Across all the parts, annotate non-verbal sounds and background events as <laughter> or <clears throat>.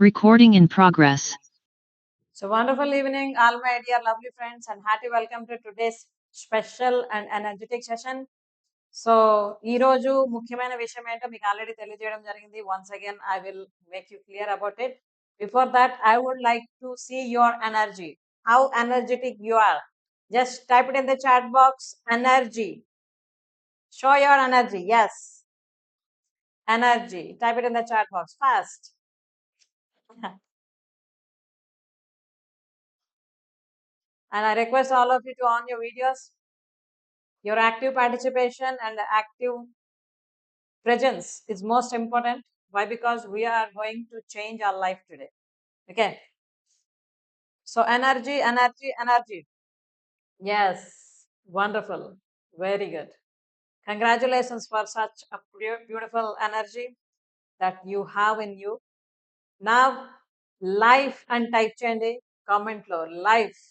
Recording in progress. So wonderful evening, all my dear lovely friends, and hearty welcome to today's special and energetic session. So ఈ రోజు ముఖ్యమైన విషయం ఏంటో మీకు already తెలియజేయడం జరిగింది. Once again I will make you clear about it before that I would like to see your energy how energetic you are just type it in the chat box energy show your energy yes energy type it in the chat box fast and I request all of you to on your videos. Your active participation and active presence is most important. Why? Because we are going to change our life today. Okay. So energy, energy, energy. Yes. Wonderful. Very good. Congratulations for such a beau- beautiful energy that you have in you. Now, life and type చేయండి comment లో life.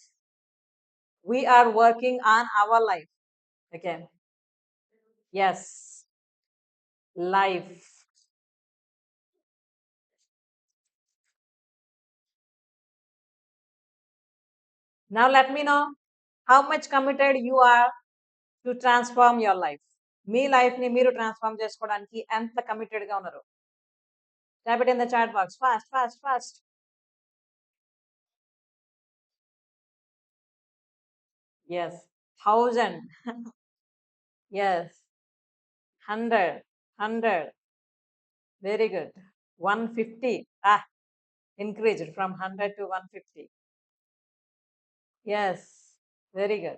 We are working on our life. Okay. Yes. Life. Now let me know how much committed you are to transform your life. మీ లైఫ్ని మీరు transform చేసుకోవడానికి ఎంత కమిటెడ్గా ఉన్నారు Type it in the chat box. Fast, fast, fast. Yes. Thousand. <laughs> yes. hundred, hundred. Very good. 150. Ah. Increased from 100 to 150. Yes. Very good.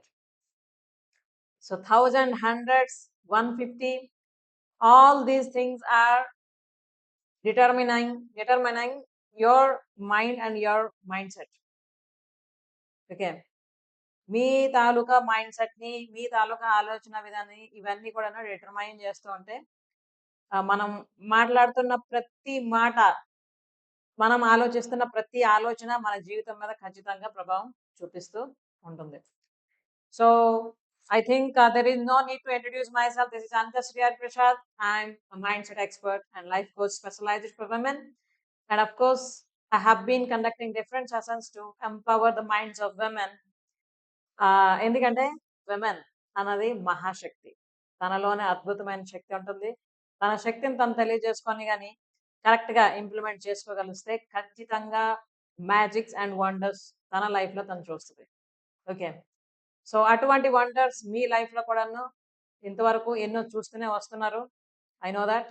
So thousand, hundreds, 150. All these things are determining determining your mind and your mindset. Okay మీ తాలూకా mind సెట్ని మీ తాలూకా ఆలోచన విధాన్ని ఇవన్నీ కూడా determine చేస్తూ ఉంటే మనం మాట్లాడుతున్న ప్రతి మాట మనం ఆలోచిస్తున్న ప్రతి ఆలోచన మన జీవితం మీద ఖచ్చితంగా ప్రభావం చూపిస్తూ ఉంటుంది. So I think uh, there is no need to introduce myself. This is Anka Sriyar Prasad I'm mindset expert and life coach specialized for women. And of course i have been conducting different sessions to empower the minds of women. Uh, ఎందుకంటే women అన్నది మహాశక్తి. తనలోనే అద్భుతమైన శక్తి ఉంటుంది. తన శక్తిని తను తెలియజేసుకొని కానీ కరెక్ట్గా ఇంప్లిమెంట్ చేసుకోగలిస్తే ఖచ్చితంగా మ్యాజిక్స్ అండ్ వండర్స్ తన లైఫ్లో తను చూస్తుంది. ఓకే సో అటువంటి వండర్స్ మీ లైఫ్లో కూడాను ఇంతవరకు ఎన్నో చూస్తూనే వస్తున్నారు. I know that.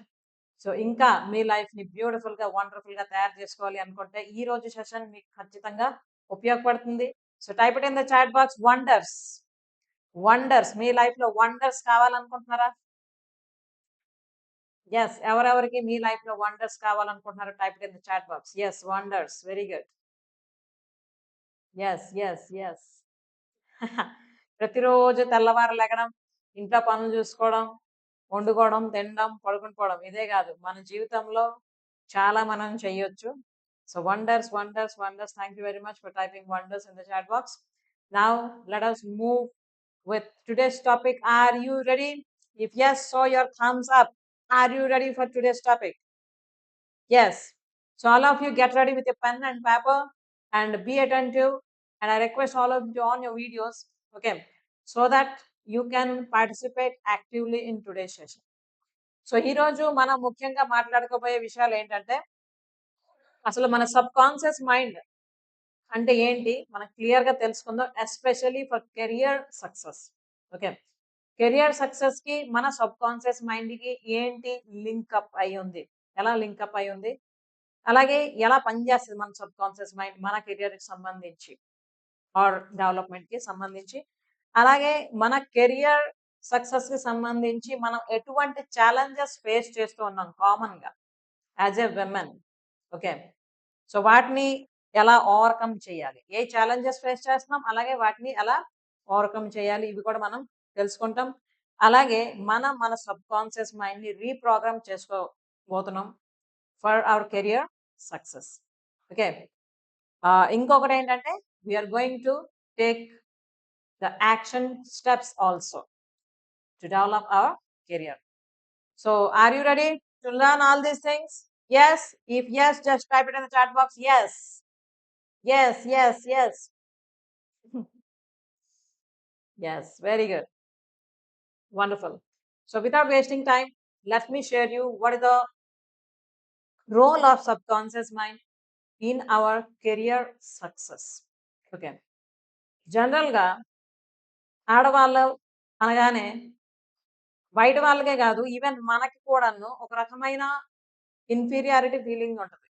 సో ఇంకా మీ లైఫ్ని బ్యూటిఫుల్గా బ్యూటిఫుల్గా వండర్ఫుల్గా తయారు చేసుకోవాలి అనుకుంటే ఈ రోజు సెషన్ మీకు ఖచ్చితంగా ఉపయోగపడుతుంది. So type it in the chat box wonders. Wonders మీ లైఫ్లో వండర్స్ కావాలనుకుంటున్నారా? ఎస్ ఎవరెవరికి మీ లైఫ్లో wonders కావాలనుకుంటున్నారో type in the chat box. Yes wonders very good. Yes yes yes ప్రతిరోజు తెల్లవారు తెల్లవారలేగడం ఇంట్లో పనులు చూసుకోవడం వండుకోవడం తినడం పడుకుని పోవడం ఇదే కాదు. మన జీవితంలో చాలా మనం చేయొచ్చు. So wonders wonders wonders. Thank you very much for typing wonders in the chat box. Now let us move with today's topic. Are you ready? If yes show your thumbs up. Are you ready for today's topic? Yes so all of you get ready with a pen and paper and be attentive. And I request all of you on your videos. Okay. So that you can participate actively in today's session. So ఈ రోజు మనం ముఖ్యంగా మాట్లాడుకోబోయే విషయాలు ఏంటంటే అసలు మన sub conscious mind అంటే ఏంటి? మనం క్లియర్గా తెలుసుకుందాం especially for career success okay career సక్సెస్కి మన సబ్ కాన్షియస్ మైండ్కి ఏంటి లింకప్ అయి ఉంది? ఎలా లింకప్ అయి ఉంది? అలాగే ఎలా పనిచేస్తుంది మన సబ్ కాన్షియస్ మైండ్ మన కెరియర్కి సంబంధించి? ఆర్ డెవలప్మెంట్కి సంబంధించి? అలాగే మన కెరియర్ సక్సెస్కి సంబంధించి మనం ఎటువంటి ఛాలెంజెస్ ఫేస్ చేస్తూ ఉన్నాం కామన్గా as a women okay so వాటిని ఎలా ఓవర్కమ్ చేయాలి? ఏ ఛాలెంజెస్ ఫేస్ చేస్తున్నాం? అలాగే వాటిని ఎలా ఓవర్కమ్ చేయాలి? ఇవి కూడా మనం తెలుసుకుంటాం. అలాగే మనం మన సబ్ కాన్షియస్ మైండ్ని రీప్రోగ్రామ్ చేసుకోబోతున్నాం for our career success okay ఇంకొకటి ఏంటంటే we're going to take the action steps also to develop our career so are you ready to learn all these things yes if yes just type it in the chat box yes yes yes yes <laughs> yes very good wonderful so without wasting time let me share you what is the role of subconscious mind in our career success okay జనరల్గా ఆడవాళ్ళు అనగానే బయట వాళ్ళకే కాదు even మనకి కూడాను ఒక రకమైన ఇన్ఫీరియారిటీ ఫీలింగ్ ఉంటుంది.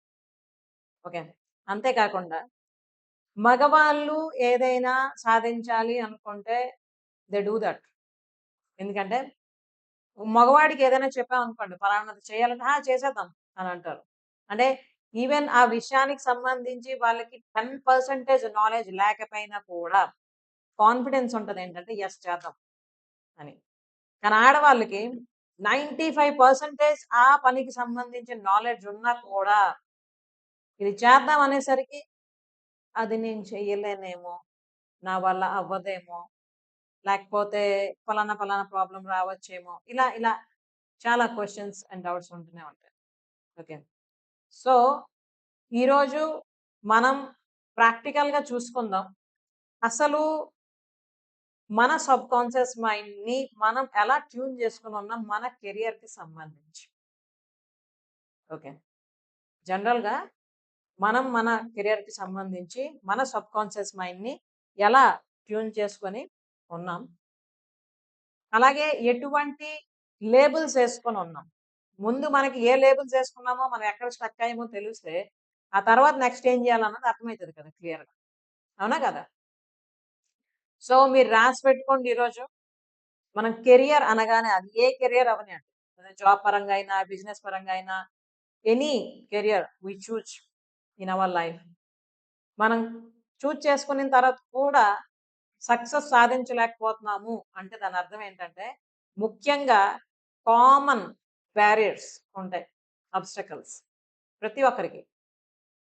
ఓకే. అంతేకాకుండా మగవాళ్ళు ఏదైనా సాధించాలి అనుకుంటే దే డూ దట్. ఎందుకంటే మగవాడికి ఏదైనా చెప్పామనుకోండి పలానాది చేయాలంటే "ఆ, చేసేద్దాం అని అంటారు. అంటే ఈవెన్ ఆ విషయానికి సంబంధించి వాళ్ళకి టెన్ పర్సెంటేజ్ నాలెడ్జ్ లేకపోయినా కూడా కాన్ఫిడెన్స్ ఉంటుంది ఏంటంటే ఎస్ చేద్దాం అని. కానీ ఆడవాళ్ళకి నైంటీ ఫైవ్ పర్సెంటేజ్ ఆ పనికి సంబంధించిన నాలెడ్జ్ ఉన్నా కూడా ఇది చేద్దాం అనేసరికి అది నేను చెయ్యలేనేమో నా వల్ల అవ్వదేమో లేకపోతే ఫలానా ఫలానా ప్రాబ్లం రావచ్చేమో ఇలా ఇలా చాలా క్వశ్చన్స్ అండ్ డౌట్స్ ఉంటూనే ఉంటాయి. ఓకే. సో ఈరోజు మనం ప్రాక్టికల్గా చూసుకుందాం. అసలు మన సబ్ కాన్షియస్ మైండ్ని మనం ఎలా ట్యూన్ చేసుకుని ఉన్నాం మన కెరియర్కి సంబంధించి. ఓకే. జనరల్గా మనం మన కెరియర్కి సంబంధించి మన సబ్ కాన్షియస్ మైండ్ని ఎలా ట్యూన్ చేసుకొని ఉన్నాం. అలాగే ఎటువంటి లేబుల్స్ వేసుకొని ఉన్నాం. ముందు మనకి ఏ లేబుల్స్ వేసుకున్నామో మనం ఎక్కడ స్టక్ అయ్యామో తెలిస్తే ఆ తర్వాత నెక్స్ట్ ఏం చేయాలన్నది అర్థమవుతుంది కదా క్లియర్గా. అవునా కదా? సో మీరు రాసి పెట్టుకోండి ఈరోజు. మనం కెరియర్ అనగానే అది ఏ కెరియర్ అవని అంటే జాబ్ పరంగా అయినా బిజినెస్ పరంగా అయినా any career we choose in our life. మనం చూజ్ చేసుకున్న తర్వాత కూడా సక్సెస్ సాధించలేకపోతున్నాము అంటే దాని అర్థం ఏంటంటే ముఖ్యంగా కామన్ బ్యారియర్స్ ఉంటాయి అబ్స్టకల్స్ ప్రతి ఒక్కరికి.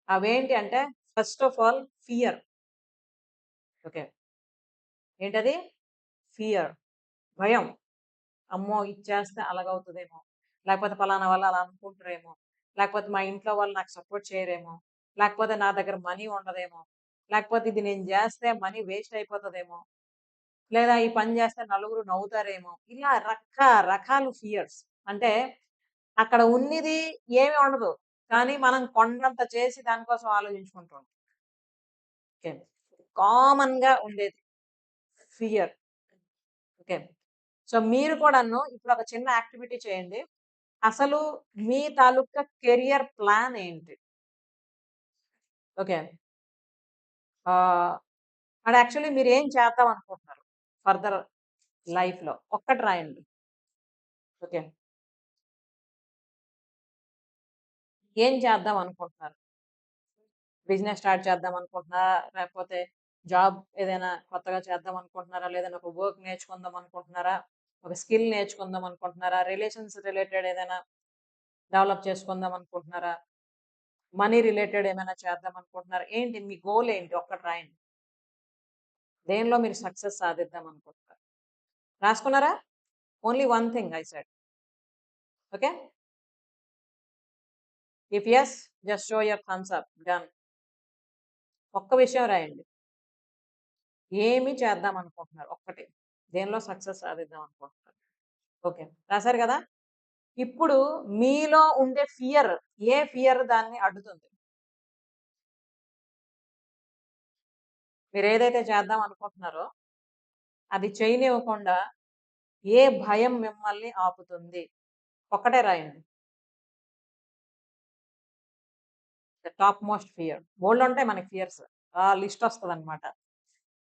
అవేంటి అంటే first of all fear. Okay. ఏంటది? ఫియర్ భయం. అమ్మో! ఇచ్చేస్తే అలాగవుతుందేమో. లేకపోతే పలానా వల్ల అలా అనుకుంటారేమో. లేకపోతే మా ఇంట్లో వాళ్ళు నాకు సపోర్ట్ చేయరేమో. లేకపోతే నా దగ్గర మనీ ఉండదేమో. లేకపోతే ఇది నేను చేస్తే మనీ వేస్ట్ అయిపోతుందేమో. లేదా ఈ పని చేస్తే నలుగురు నవ్వుతారేమో. ఇలా రకరకాల ఫియర్స్. అంటే అక్కడ ఉన్నది ఏమి ఉండదు. కానీ మనం కొండంత చేసి దానికోసం ఆలోచించుకుంటాం ఓకే. కామన్గా ఉండేది. ఫియర్. ఓకే. సో మీరు కూడాను ఇప్పుడు ఒక చిన్న యాక్టివిటీ చేయండి. అసలు మీ తాలూకా కెరియర్ ప్లాన్ ఏంటి? ఓకే. అండ్ యాక్చువల్లీ మీరు ఏం చేద్దాం అనుకుంటున్నారు? ఫర్దర్ లైఫ్లో ఒక్కటి రాయండి. ఓకే. ఏం చేద్దాం అనుకుంటున్నారు? బిజినెస్ స్టార్ట్ చేద్దాం అనుకుంటున్నారా? లేకపోతే జాబ్ ఏదైనా కొత్తగా చేద్దాం అనుకుంటున్నారా? లేదైనా ఒక వర్క్ నేర్చుకుందాం అనుకుంటున్నారా? ఒక స్కిల్ నేర్చుకుందాం అనుకుంటున్నారా? రిలేషన్స్ రిలేటెడ్ ఏదైనా డెవలప్ చేసుకుందాం అనుకుంటున్నారా? మనీ రిలేటెడ్ ఏమైనా చేద్దాం అనుకుంటున్నారా? ఏంటి మీ గోల్ ఏంటి? ఒక్కటి రాయండి దేనిలో మీరు సక్సెస్ సాధిద్దాం అనుకుంటున్నారు? రాసుకున్నారా? Only one thing I said. Okay? If yes just show your thumbs up. Done. ఒక్క విషయం రాయండి. ఏమి చేద్దాం అనుకుంటున్నారు? ఒక్కటి. దేనిలో సక్సెస్ సాధిద్దాం అనుకుంటున్నారు? ఓకే. రాశారు కదా? ఇప్పుడు మీలో ఉండే ఫియర్ ఏ ఫియర్ దాన్ని అడ్డుతుంది? మీరు ఏదైతే చేద్దాం అనుకుంటున్నారో అది చేయనివ్వకుండా ఏ భయం మిమ్మల్ని ఆపుతుంది? ఒక్కటే రాయండి. Top most fear. బోల్డ్ ఉంటాయి మనకి ఫియర్స్. ఆ లిస్ట్ వస్తుంది అనమాట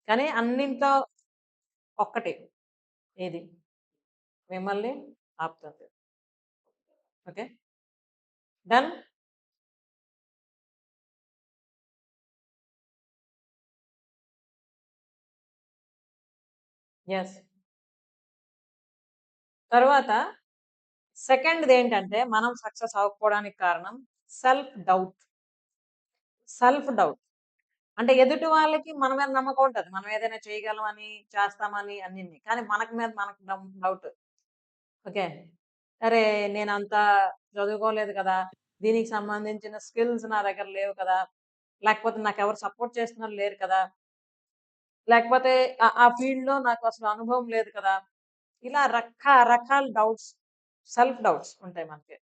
కానీ అన్నింట్లో ఒక్కటి ఏది? మిమ్మల్ని ఆపుతుంది. ఓకే? డన్? ఎస్ తర్వాత సెకండ్ది ఏంటంటే మనం సక్సెస్ అవ్వకపోవడానికి కారణం సెల్ఫ్ డౌట్. Self doubt. అంటే ఎదుటి వాళ్ళకి మన మీద నమ్మకం ఉంటుంది. మనం ఏదైనా చేయగలమని చేస్తామని అన్ని కానీ మనకు మీద మనకు డౌట్. ఓకే. అరే నేను అంత చదువుకోలేదు కదా! దీనికి సంబంధించిన స్కిల్స్ నా దగ్గర లేవు కదా! లేకపోతే నాకు ఎవరు సపోర్ట్ చేస్తున్నారు లేరు కదా! లేకపోతే ఆ- ఫీల్డ్లో ఫీల్డ్లో నాకు అసలు అనుభవం లేదు కదా! ఇలా రకరకాల డౌట్స్ సెల్ఫ్ డౌట్స్ ఉంటాయి మనకి.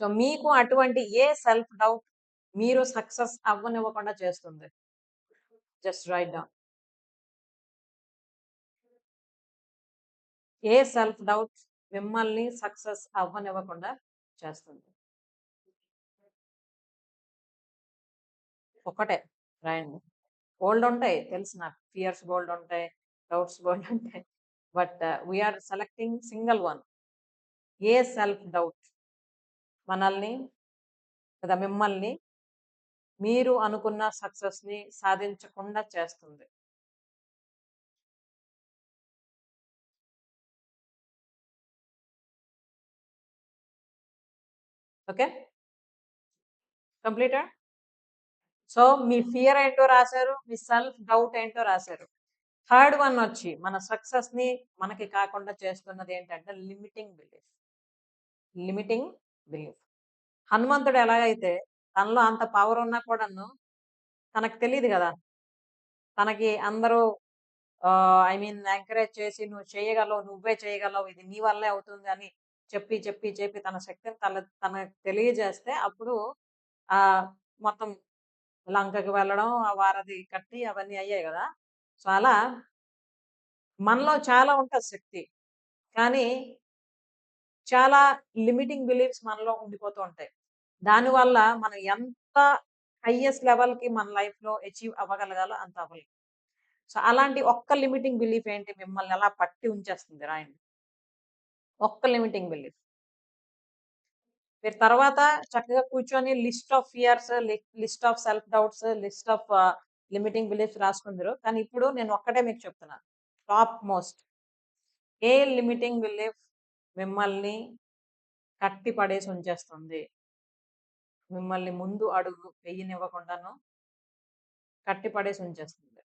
సో మీకు అటువంటి ఏ సెల్ఫ్ డౌట్ మీరు సక్సెస్ అవ్వనివ్వకుండా చేస్తుంది. జస్ట్ రైట్ డౌన్ ఏ సెల్ఫ్ డౌట్ మిమ్మల్ని సక్సెస్ అవ్వనివ్వకుండా చేస్తుంది. ఒకటే రాయండి. బోల్డ్ ఉంటాయి తెలుసు నాకు. ఫియర్స్ బోల్డ్ ఉంటాయి డౌట్స్ బోల్డ్ ఉంటాయి. But we're selecting single one A self doubt మనల్ని లేదా మిమ్మల్ని మీరు అనుకున్న సక్సెస్ని సాధించకుండా చేస్తుంది. ఓకే. కంప్లీటా? సో మీ ఫియర్ ఏంటో రాశారు మీ సెల్ఫ్ డౌట్ ఏంటో రాశారు. థర్డ్ వన్ వచ్చి మన సక్సెస్ని మనకి కాకుండా చేస్తున్నది ఏంటంటే లిమిటింగ్ బిలీఫ్. Limiting belief. హనుమంతుడు ఎలాగైతే తనలో అంత పవర్ ఉన్నా కూడాను తనకు తెలియదు కదా! తనకి అందరూ ఐ మీన్ ఎంకరేజ్ చేసి నువ్వు చేయగలవు నువ్వే చేయగలవు ఇది నీ వల్లే అవుతుంది అని చెప్పి చెప్పి చెప్పి తన శక్తిని తన తనకు తెలియజేస్తే అప్పుడు ఆ మొత్తం లంకకి వెళ్ళడం ఆ వారధి కట్టి అవన్నీ అయ్యాయి కదా! సో అలా మనలో చాలా ఉంటుంది శక్తి. కానీ చాలా లిమిటింగ్ బిలీఫ్స్ మనలో ఉండిపోతూ ఉంటాయి. దానివల్ల మనం ఎంత హయ్యెస్ట్ లెవెల్కి మన లైఫ్లో అచీవ్ అవ్వగలగాలో అంత అవ్వలేదు సో అలాంటి ఒక్క లిమిటింగ్ బిలీఫ్ ఏంటి? మిమ్మల్ని ఎలా పట్టి ఉంచేస్తుంది రాయండి. ఒక్క లిమిటింగ్ బిలీఫ్. మీరు తర్వాత చక్కగా కూర్చొని list of fears list of self doubts list of limiting beliefs రాసుకుందరు కానీ ఇప్పుడు నేను ఒక్కటే మీకు చెప్తున్నాను టాప్ మోస్ట్. ఏ లిమిటింగ్ బిలీఫ్ మిమ్మల్ని కట్టి పడేసి ఉంచేస్తుంది? మిమ్మల్ని ముందు అడుగు వెయ్యనివ్వకుండాను కట్టిపడేసి ఉంచేస్తుంది.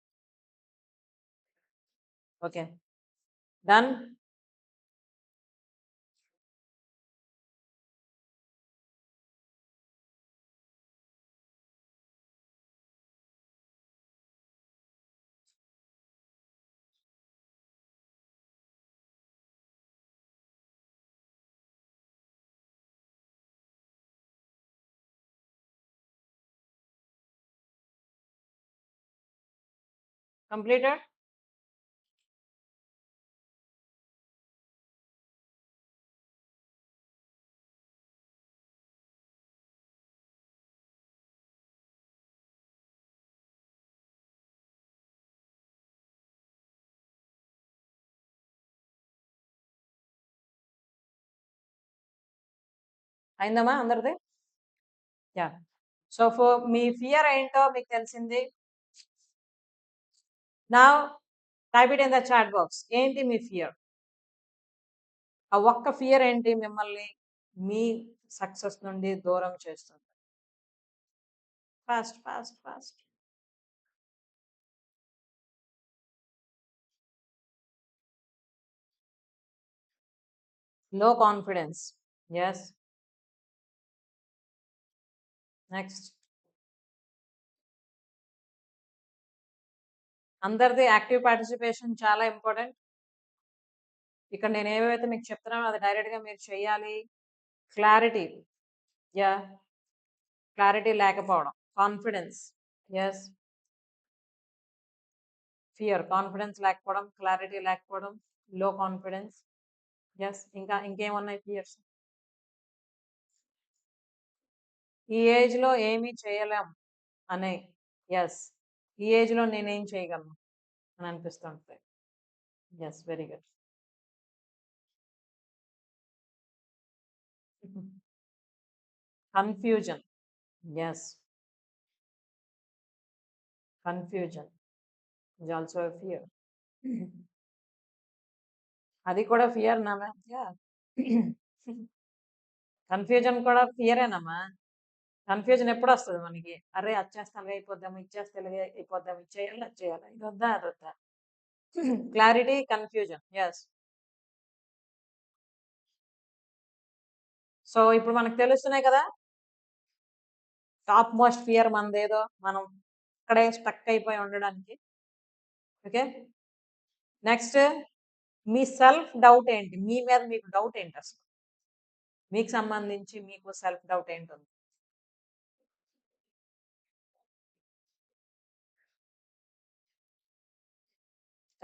ఓకే. డన్? Completed అయిందమ్మా అందరిది? యా. సో ఫర్ మీ ఫియర్ ఏంటో మీకు తెలిసింది? నా type it in the chat box ఏంటి మీ ఫియర్ ఆ ఒక్క ఫియర్ ఏంటి మిమ్మల్ని మీ సక్సెస్ నుండి దూరం చేస్తుంది? ఫాస్ట్ ఫాస్ట్ ఫాస్ట్లో కాన్ఫిడెన్స్ ఎస్ నెక్స్ట్ అందరిది యాక్టివ్ పార్టిసిపేషన్ చాలా ఇంపార్టెంట్. ఇక్కడ నేను ఏవైతే మీకు చెప్తున్నానో అది డైరెక్ట్గా మీరు చేయాలి. క్లారిటీ. యా. క్లారిటీ లేకపోవడం. కాన్ఫిడెన్స్. Yes fear. కాన్ఫిడెన్స్ లేకపోవడం క్లారిటీ లేకపోవడం లో కాన్ఫిడెన్స్. ఎస్ ఇంకా ఇంకేమున్నాయి ఫియర్స్? ఈ ఏజ్లో ఏమీ చేయలేం అనే. ఎస్ ఈ ఏజ్లో నేనేం చేయగలను? అని అనిపిస్తుంటుంది yes very good. Confusion. Yes confusion. Is also fear. అది కూడా ఫియర్ నామా కన్ఫ్యూజన్ కూడా ఫియరేనమ్మా కన్ఫ్యూజన్ ఎప్పుడు వస్తుంది మనకి? అరే వచ్చేస్తే అలాగే అయిపోద్దాం ఇచ్చేస్తే అలాగే అయిపోద్దాం ఇచ్చేయాలి అది చేయాలి ఇది వద్దా అది వద్దా <clears throat> క్లారిటీ కన్ఫ్యూజన్. ఎస్ సో ఇప్పుడు మనకు తెలుస్తున్నాయి కదా? టాప్ మోస్ట్ ఫియర్ మనదేదో మనం ఇక్కడే స్టక్ అయిపోయి ఉండడానికి. ఓకే? నెక్స్ట్ మీ సెల్ఫ్ డౌట్ ఏంటి? మీ మీద మీకు డౌట్ ఏంటి అసలు? మీకు సంబంధించి మీకు సెల్ఫ్ డౌట్ ఏంటుంది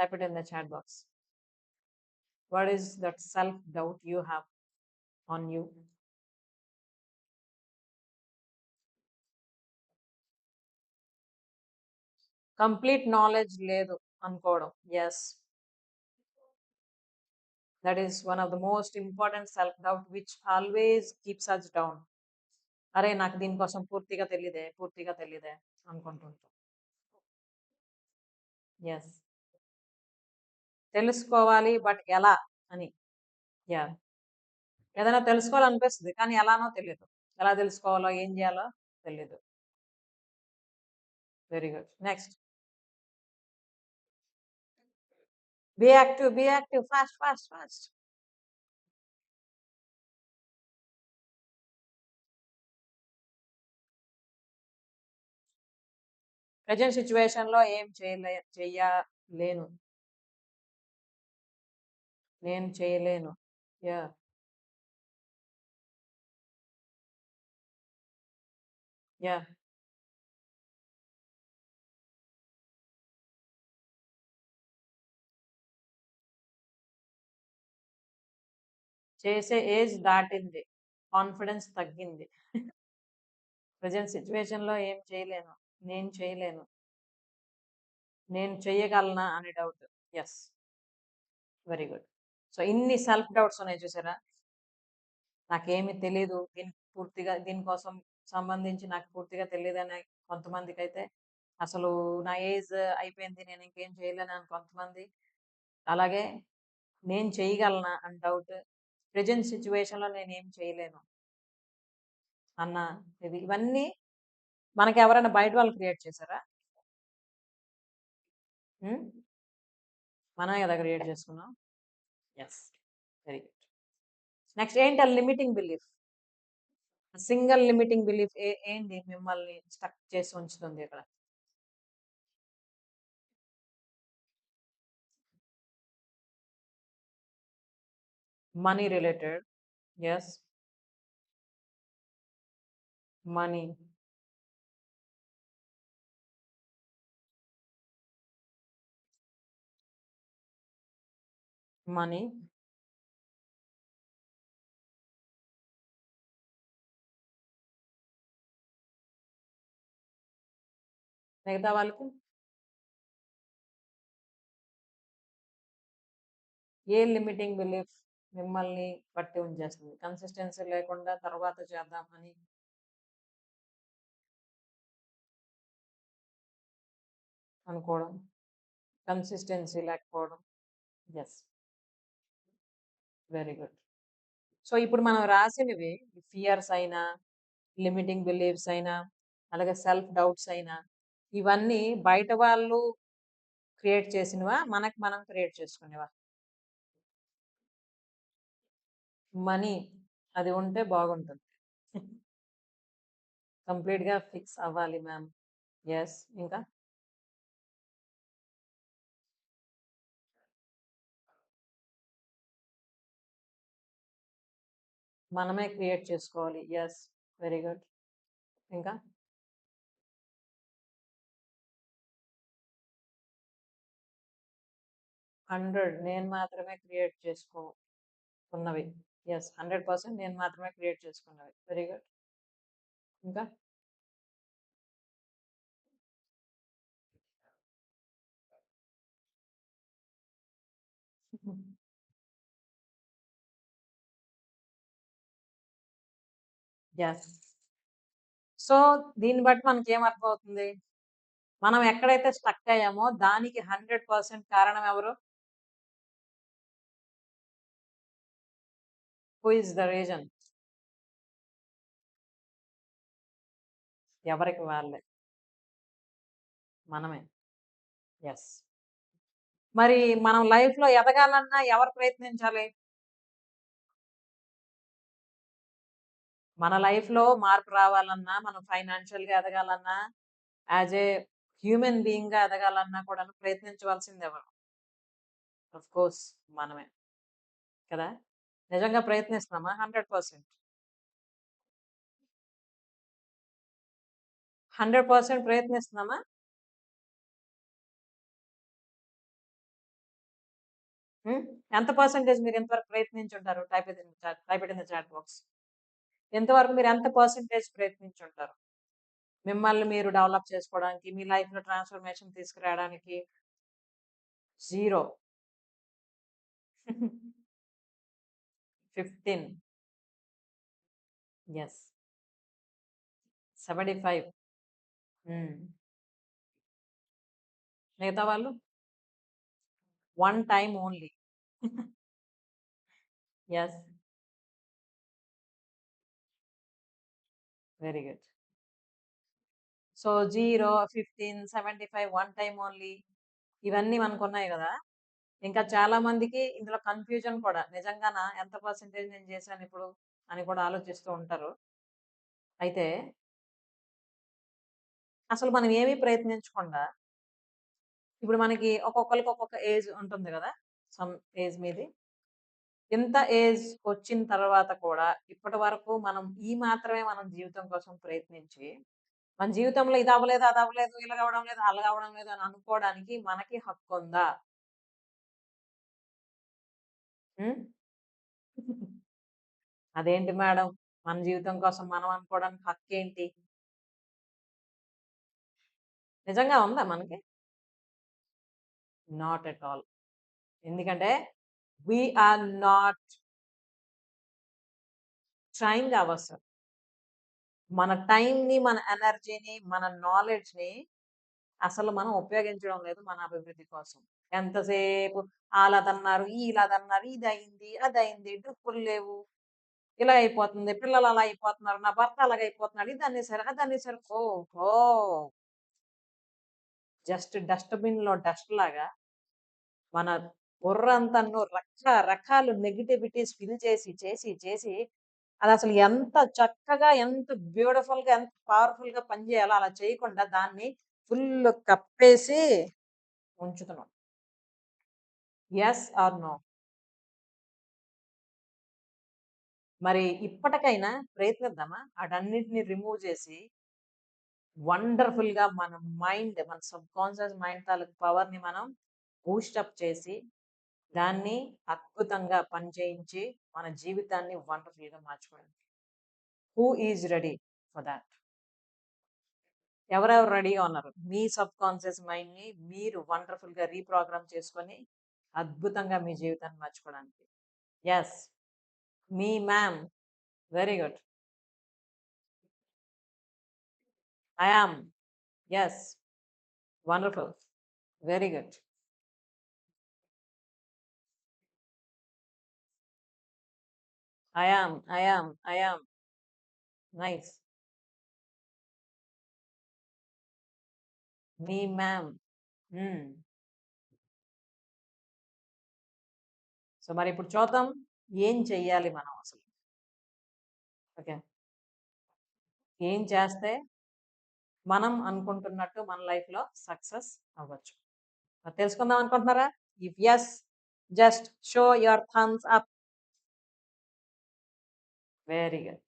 type it in the chat box. What is that self doubt you have on you? Complete knowledge లేదు అనుకోవడం. Yes that is one of the most important self doubt which always keeps us down అరే నాకు దీనికోసం పూర్తిగా తెలియదే పూర్తిగా తెలియదే అనుకుంటుంటాం. Yes తెలుసుకోవాలి బట్ ఎలా అని. యా ఏదైనా తెలుసుకోవాలనిపిస్తుంది కానీ ఎలానో తెలియదు ఎలా తెలుసుకోవాలో ఏం చేయాలో తెలియదు very good. Next. Be active be active fast fast fast. Present సిచ్యువేషన్లో ఏం చేయలే చెయ్యలేను. నేను చేయలేను. యా యా చేసే ఏజ్ దాటింది. కాన్ఫిడెన్స్ తగ్గింది. ప్రజెంట్ సిచ్యువేషన్లో ఏం చేయలేను. నేను చేయలేను. నేను చేయగలనా అనే doubt. Yes very good. So ఇన్ని సెల్ఫ్ డౌట్స్ ఉన్నాయి చూసారా? నాకేమి తెలియదు దీనికి పూర్తిగా దీనికోసం సంబంధించి నాకు పూర్తిగా తెలియదు అని కొంతమందికి అయితే అసలు నా ఏజ్ అయిపోయింది నేను ఇంకేం చేయలేను అని కొంతమంది. అలాగే నేను చేయగలనా అని డౌట్. ప్రజెంట్ సిచ్యువేషన్లో నేను ఏం చేయలేను అన్న ఇది. ఇవన్నీ మనకి ఎవరైనా బయట వాళ్ళు క్రియేట్ చేశారా? మనం మనమే కదా క్రియేట్ చేసుకున్నాం. ఎస్ వెరీ గుడ్ నెక్స్ట్ ఏంటి limiting belief single limiting belief ఏంటి మిమ్మల్ని స్టక్ చేసి ఉంచుతుంది ఇక్కడ? Money related yes money money. మిగతా వాళ్ళకి? ఏ లిమిటింగ్ బిలీఫ్ మిమ్మల్ని పట్టి ఉంచేస్తుంది? కన్సిస్టెన్సీ లేకుండా తర్వాత చేద్దామని అనుకోవడం. కన్సిస్టెన్సీ లేకపోవడం. Yes very good. సో ఇప్పుడు మనం రాసినవి ఫియర్స్ అయినా లిమిటింగ్ బిలీఫ్స్ అయినా అలాగే సెల్ఫ్ డౌట్స్ అయినా ఇవన్నీ బయట వాళ్ళు క్రియేట్ చేసినవా? మనకు మనం క్రియేట్ చేసుకునేవా? మనీ అది ఉంటే బాగుంటుంది. కంప్లీట్గా ఫిక్స్ అవ్వాలి మ్యామ్. ఎస్ ఇంకా? మనమే క్రియేట్ చేసుకోవాలి. ఎస్ వెరీ గుడ్ ఇంకా? హండ్రెడ్ నేను మాత్రమే క్రియేట్ చేసుకున్నవి. ఎస్ హండ్రెడ్ పర్సెంట్ నేను మాత్రమే క్రియేట్ చేసుకున్నవి. వెరీ గుడ్ ఇంకా? యెస్ సో దీన్ని బట్టి మనకి ఏం అర్థమవుతుంది మనం ఎక్కడైతే స్టక్ అయ్యామో దానికి హండ్రెడ్ పర్సెంట్ కారణం ఎవరు? హూ ఇస్ ద రీజన్ ఎవరికి వాళ్ళే? మనమే. ఎస్ మరి మనం లైఫ్లో ఎదగాలన్నా ఎవరు ప్రయత్నించాలి? మన లైఫ్‌లో మార్పు రావాలన్నా, మనం ఫైనాన్షియల్‌గా ఎదగాలన్నా, యాజ్ ఏ హ్యూమన్ బీయింగ్‌గా ఎదగాలన్నా కూడాను ప్రయత్నించవలసింది ఎవరు? ఆఫ్ కోర్స్ మనమే. కదా! నిజంగా ప్రయత్నిస్తున్నామా? 100%. 100% ప్రయత్నిస్తున్నామా? హ్మ్. ఎంత పర్సెంటేజ్ మీరు ఇంతవరకు ప్రయత్నించుంటారు? Type in type it in the chat box. ఎంతవరకు మీరు ఎంత పర్సెంటేజ్ ప్రయత్నించుంటారు? మిమ్మల్ని మీరు డెవలప్ చేసుకోవడానికి, మీ లైఫ్‌లో ట్రాన్స్‌ఫర్మేషన్ తీసుకురావడానికి? Zero fifteen yes seventy five మిగతా వాళ్ళు? One time only. <laughs> Yes very good. So, 0, 15, 75 one time only. ఇవన్నీ మనకున్నాయి గదా! ఇంకా చాలా మందికి ఇందులో కన్‌ఫ్యూజన్ కూడా. నిజంగానా ఎంత పర్సెంటేజ్ నేను చేశానిప్పుడు? అని కూడా ఆలోచిస్తూ ఉంటారు. అయితే అసలు మనం ఏమి ప్రయత్నించకుండా ఇప్పుడు మనకి ఒక్కొక్కళ్ళకి ఒక్కొక్క ఏజ్ ఉంటుంది గదా! సమ్ ఏజ్ మీది. ఇంత ఏజ్ వచ్చిన తర్వాత కూడా ఇప్పటి వరకు మనం ఈ మాత్రమే మనం జీవితం కోసం ప్రయత్నించి, మన జీవితంలో ఇది అవ్వలేదు, అది అవ్వలేదు, ఇలా అవ్వడం లేదు, అలా అవ్వడం లేదు అని అనుకోవడానికి మనకి హక్కు ఉందా అదేంటి మేడం? మన జీవితం కోసం మనం అనుకోవడానికి హక్కు ఏంటి నిజంగా ఉందా మనకి? Not at all. ఎందుకంటే we are not trying our మన టైంని మన ఎనర్జీని, మన నాలెడ్జ్‌ని అసలు మనం ఉపయోగించడం లేదు మన అభివృద్ధి కోసం. ఎంతసేపు అలాదన్నారు ఇలాదన్నారు ఇది అయింది అది అయింది డబ్బులు లేవు. ఇలా అయిపోతుంది. పిల్లలు అలా అయిపోతున్నారు. నా భర్త అలాగైపోతున్నాడు. అది అదనేసారు. ఓహో! జస్ట్ డస్ట్‌బిన్‌లో డస్ట్ లాగా మన బుర్రంతను రక రకాలు నెగటివిటీస్ ఫిల్ చేసి, చేసి, చేసి అది అసలు ఎంత చక్కగా, ఎంత బ్యూటిఫుల్‌గా, ఎంత పవర్‌ఫుల్‌గా పనిచేయాలో అలా చేయకుండా దాన్ని ఫుల్ కప్పేసి ఉంచుతున్నాం. Yes or no? మరి ఇప్పటికైనా ప్రయత్నిద్దామా? అటన్నిటిని రిమూవ్ చేసి వండర్‌ఫుల్‌గా మన మైండ్, మన సబ్‌కాన్షియస్ మైండ్ తాలూకు పవర్‌ని మనం బూస్టప్ చేసి, దాన్ని అద్భుతంగా పనిచేయించి, మన జీవితాన్ని వండర్‌ఫుల్‌గా మార్చుకోవడానికి. Who is ready for that ఎవరెవరు రెడీగా ఉన్నారు? మీ సబ్ కాన్షియస్ మైండ్‌ని మీరు వండర్‌ఫుల్‌గా రీప్రోగ్రామ్ చేసుకొని, అద్భుతంగా మీ జీవితాన్ని మార్చుకోవడానికి. Yes me ma'am. Very good. I am. Yes wonderful. Very good. I am, I am, I am. Nice. Me ma'am. Hmm. So, మరిప్పుడు చూద్దాం. ఏం చెయ్యాలి మనం అసలు? ఓకే. ఏం చేస్తే మనం అనుకుంటున్నట్టు మన లైఫ్‌లో సక్సెస్ అవ్వచ్చు. మరి తెలుసుకుందాం అనుకుంటున్నారా? If yes just show your thumbs up. Very good.